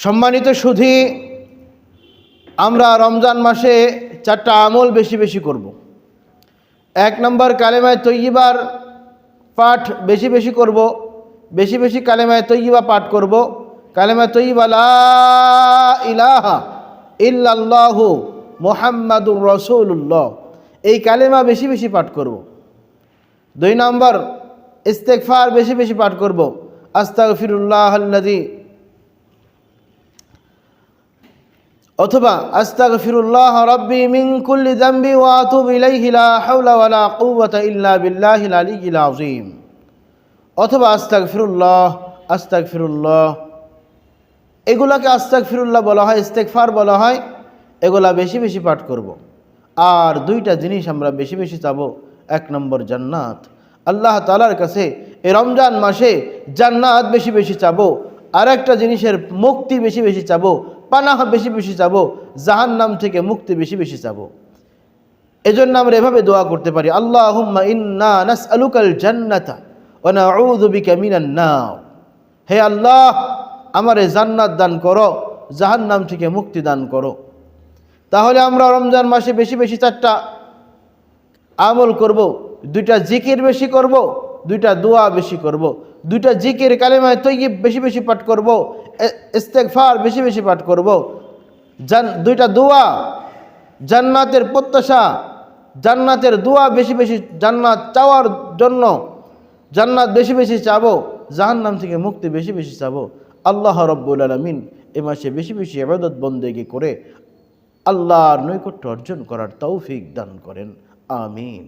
সম্মানিত সুধী, আমরা রমজান মাসে চারটা আমল বেশি বেশি করব। এক নম্বর কালেমায় তৈয়বার পাঠ বেশি বেশি করব, বেশি বেশি কালেমায় তৈয়বা পাঠ করব। কালেমায় তৈয়বা ইলাহা ইল্লাল্লাহু মোহাম্মদুর রসুল্লাহ এই কালেমা বেশি বেশি পাঠ করব। দুই নম্বর ইস্তেকফার বেশি বেশি পাঠ করব। আস্তাগফিরুল্লাহ আল্লাযী অথবা, আস্তাগফিরুল্লাহ রাব্বি মিন কুল্লি যামবি ওয়া আতুবু ইলাইহি লা হাওলা ওয়া লা কুওয়াতা ইল্লা বিল্লাহিল আযীম। অথবা, আস্তাগফিরুল্লাহ আস্তাগফিরুল্লাহ। এগুলাকে আস্তাগফিরুল্লাহ বলা হয়, ইস্তেগফার বলা হয়, এগুলা বেশি বেশি পাঠ করব। আর দুইটা জিনিস আমরা বেশি বেশি চাবো, এক নম্বর জান্নাত। আল্লাহ তালার কাছে এ রমজান মাসে জান্নাত বেশি বেশি চাবো আর একটা জিনিসের মুক্তি বেশি বেশি চাবো পানাহ বেশি বেশি চাবো জাহান্নাম থেকে মুক্তি বেশি বেশি চাবো এজন্য আমরা এভাবে দোয়া করতে পারি আল্লাহ মিনান হে আল্লাহ, আমারে জান্নাত দান করো জাহান নাম থেকে মুক্তি দান করো। তাহলে আমরা রমজান মাসে বেশি বেশি চারটা আমল করব, দুইটা জিকির বেশি করব, দুইটা দোয়া বেশি করব, দুইটা জিকির কালেমায় তৈব বেশি বেশি পাঠ করব ইস্তেগফার বেশি বেশি পাঠ করব। জান, দুইটা দোয়া, জান্নাতের প্রত্যাশা, জান্নাতের দোয়া বেশি বেশি, জান্নাত চাওয়ার জন্য জান্নাত বেশি বেশি চাবো, জাহান্নাম থেকে মুক্তি বেশি বেশি চাবো। আল্লাহ রব্বুল আলমিন এ মাসে বেশি বেশি আবাদত বন্দেগি করে আল্লাহর নৈকট্য অর্জন করার তৌফিক দান করেন। আমিন।